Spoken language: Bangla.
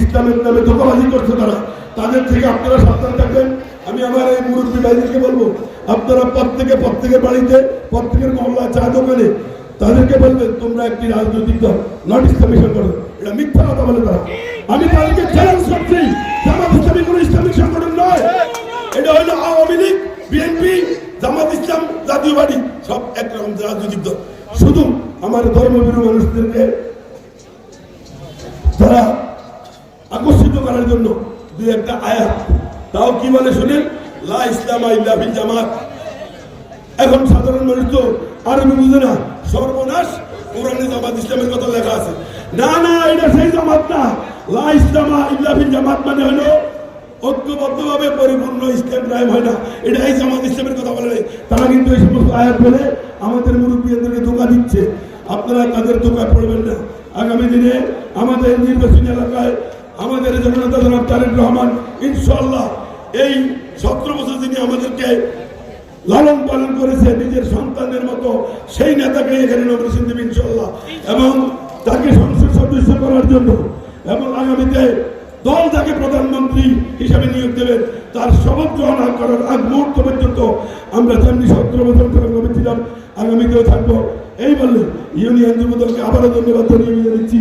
ইসলামের নামে ধোকাবাজি করছে তারা। তাদের থেকে আপনারা সাবধান থাকবেন। আমি আমার এই মুরব্বী ভাইদেরকে বলব, আপনারা প্রত্যেকে প্রত্যেকের বাড়িতে, প্রত্যেকের মহল্লা চা দোকানে তাদেরকে বলবেন, তোমরা একটি রাজনৈতিক দল নট ইসলামিক সংগঠন। এটা মিথ্যা কথা বলে তারা। আমি তাদেরকে চ্যালেঞ্জ করছি, জামাত ইসলামী কোনো ইসলামিক সংগঠন নয়। এটা হলো আওয়ামী লীগ, বিএনপি, জামাত ইসলাম জাতীয় বাড়ি সব একরকম রাজনৈতিক দল। শুধু আমার ধর্মবিরু মানুষদেরকে তারা আকর্ষিত করার জন্য দুই একটা আয়াত। তাও কি বলে শুনেন লা ইসলাম ইল্লা ফিল জামাত। এখন সাধারণ মানুষ তো আরবি বুঝে না। সর্বনাশ কোরআনে জামাত, ইসলামের কথা লেখা আছে। না না, এটা সেই জামাত না। লা ইসলামা ইল্লা ফিল জামাত মানে হলো ঐক্যবদ্ধভাবে পরিপূর্ণ ইসলাম কায়েম হয় না। এটা এই জামাত, ইসলামের কথা বলে। তারা কিন্তু এই সমস্ত আয়াত বলে আমাদের মুরব্বীদেরকে ধোকা দিচ্ছে। আপনারা তাদের ধোকা পড়বেন না। আগামী দিনে আমাদের নির্বাচনী এলাকায় আমাদের জননেতা জনাব রহমান ইনশাল্লাহ এই সতেরো বছর যিনি আমাদেরকে লালন পালন করেছে নিজের সন্তানের মতো, সেই নেতাকে এখানে নমিনেশন দেবে ইনশাল্লাহ এবং তাকে সংসদ সদস্য করার জন্য এবং আগামীতে দল তাকে প্রধানমন্ত্রী হিসাবে নিয়োগ দেবেন, তার শপথ গ্রহণ করার আগ মুহূর্ত পর্যন্ত আমরা যেমনি সতেরো বছর ধরে ছিলাম আগামীতেও থাকব। এই বললে ইউনিয়ন যুব দলকে আবারও ধন্যবাদ জানিয়ে বিদায় নিচ্ছি।